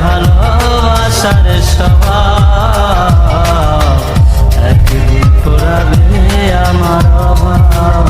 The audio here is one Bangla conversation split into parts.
ভালো আসার সবাব একদিন পুরাবে আমার অভাব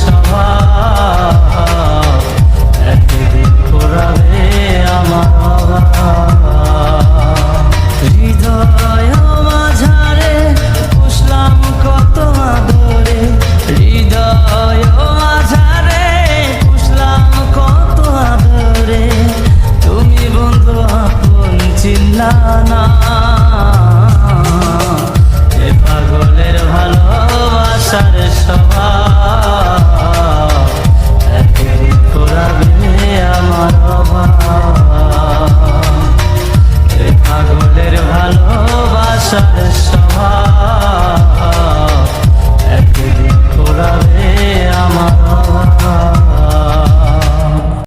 Stop.